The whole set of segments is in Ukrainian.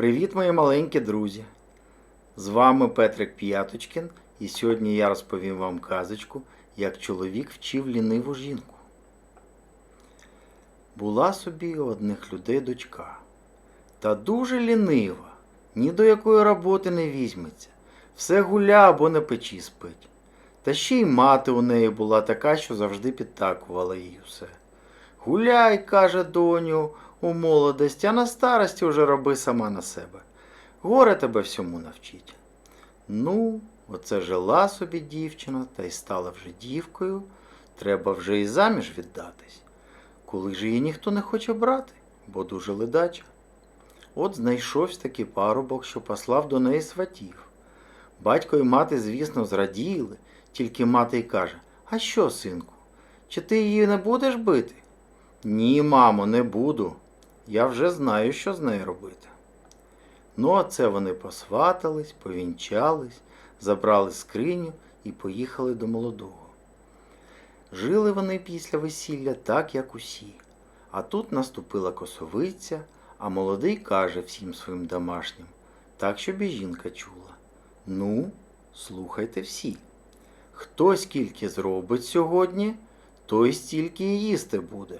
Привіт, мої маленькі друзі! З вами Петрик П'яточкін, і сьогодні я розповім вам казочку, як чоловік вчив ліниву жінку. Була собі у одних людей дочка, та дуже лінива, ні до якої роботи не візьметься, все гуля або на печі спить. Та ще й мати у неї була така, що завжди підтакувала їй усе. Гуляй, каже доню, у молодості, а на старості вже роби сама на себе. Горе тебе всьому навчить. Ну, оце жила собі дівчина та й стала вже дівкою. Треба вже і заміж віддатись. Коли ж її ніхто не хоче брати, бо дуже ледача. От знайшовся такий парубок, що послав до неї сватів. Батько і мати, звісно, зраділи, тільки мати й каже: А що, синку, чи ти її не будеш бити? Ні, мамо, не буду. Я вже знаю, що з нею робити. Ну, а це вони посватались, повінчались, забрали скриню і поїхали до молодого. Жили вони після весілля так, як усі. А тут наступила косовиця, а молодий каже всім своїм домашнім, так, щоб і жінка чула. Ну, слухайте всі. Хто скільки зробить сьогодні, той стільки і їсти буде.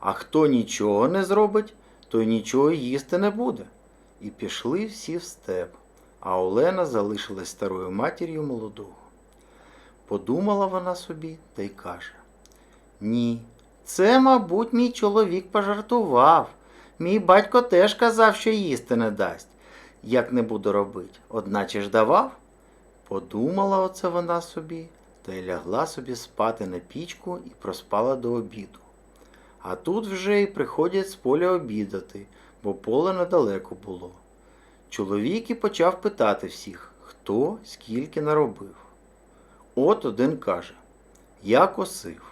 А хто нічого не зробить, той нічого їсти не буде. І пішли всі в степ, а Олена залишилась старою матір'ю молодого. Подумала вона собі та й каже: Ні, це, мабуть, мій чоловік пожартував. Мій батько теж казав, що їсти не дасть, як не буду робити, одначе ж давав. Подумала оце вона собі та й лягла собі спати на пічку і проспала до обіду. А тут вже й приходять з поля обідати, бо поле недалеко було. Чоловік і почав питати всіх, хто скільки наробив. От один каже: Я косив.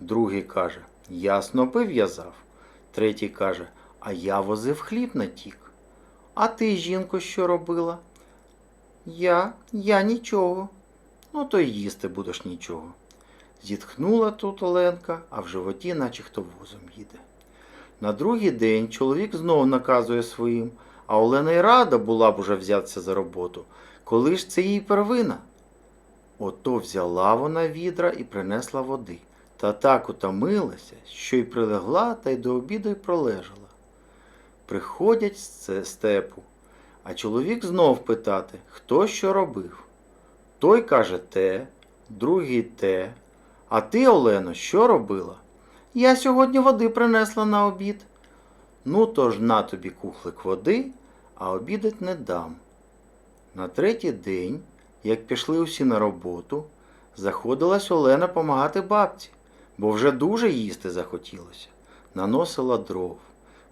Другий каже, я снопи в'язав. Третій каже, а я возив хліб на тік. А ти, жінко, що робила? Я, я нічого. Ну, то й їсти будеш нічого. Зітхнула тут Оленка, а в животі, наче хто возом їде. На другий день чоловік знов наказує своїм, а Олена й рада була б уже взятися за роботу. Коли ж це їй первина? Ото взяла вона відра і принесла води, та так утомилася, що й прилегла та й до обіду й пролежала. Приходять з степу, а чоловік знов питати, хто що робив. Той каже те, другий те. А ти, Олено, що робила? Я сьогодні води принесла на обід. Ну, то ж на тобі кухлик води, а обідать не дам. На третій день, як пішли усі на роботу, заходилась Олена помагати бабці, бо вже дуже їсти захотілося. Наносила дров,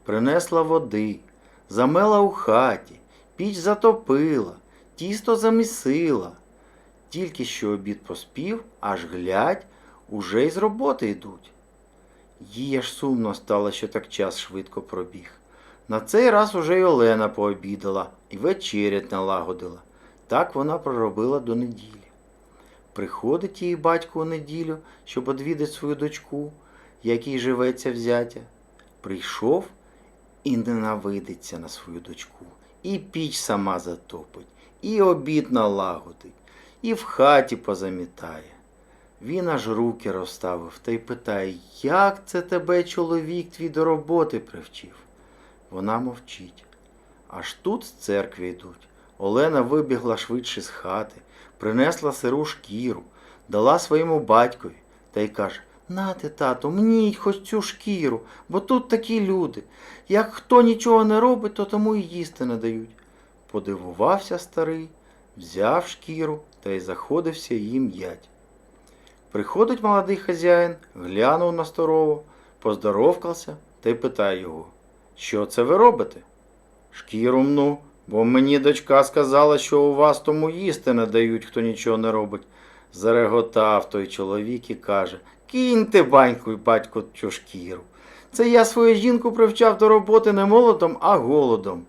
принесла води, замела у хаті, піч затопила, тісто замісила. Тільки що обід поспів, аж глядь, уже й з роботи йдуть. Їй аж сумно стало, що так час швидко пробіг. На цей раз уже й Олена пообідала і вечерять налагодила. Так вона проробила до неділі. Приходить її батько у неділю, щоб одвідати свою дочку, якій живеться взяття. Прийшов і ненавидиться на свою дочку, і піч сама затопить, і обід налагодить, і в хаті позамітає. Він аж руки розставив та й питає, як це тебе чоловік твій до роботи привчив? Вона мовчить. Аж тут з церкви йдуть. Олена вибігла швидше з хати, принесла сиру шкіру, дала своєму батькові та й каже Нате, тато, мніть хоч цю шкіру, бо тут такі люди. Як хто нічого не робить, то тому й їсти не дають. Подивувався старий, взяв шкіру та й заходився її м'ять. Приходить молодий хазяїн, глянув на старого, поздоровкався та й питає його, що це ви робите? Шкіру мну, бо мені дочка сказала, що у вас тому їсти не дають, хто нічого не робить. Зареготав той чоловік і каже, киньте баньку й батько цю шкіру. Це я свою жінку привчав до роботи не молотом, а голодом.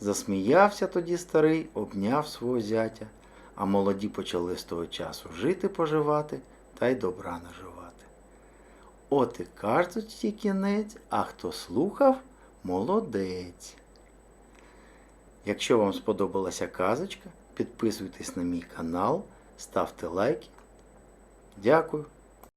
Засміявся тоді старий, обняв свого зятя, а молоді почали з того часу жити поживати та й добра наживати. От і кажуть кінець, а хто слухав, молодець. Якщо вам сподобалася казочка, підписуйтесь на мій канал, ставте лайки. Дякую.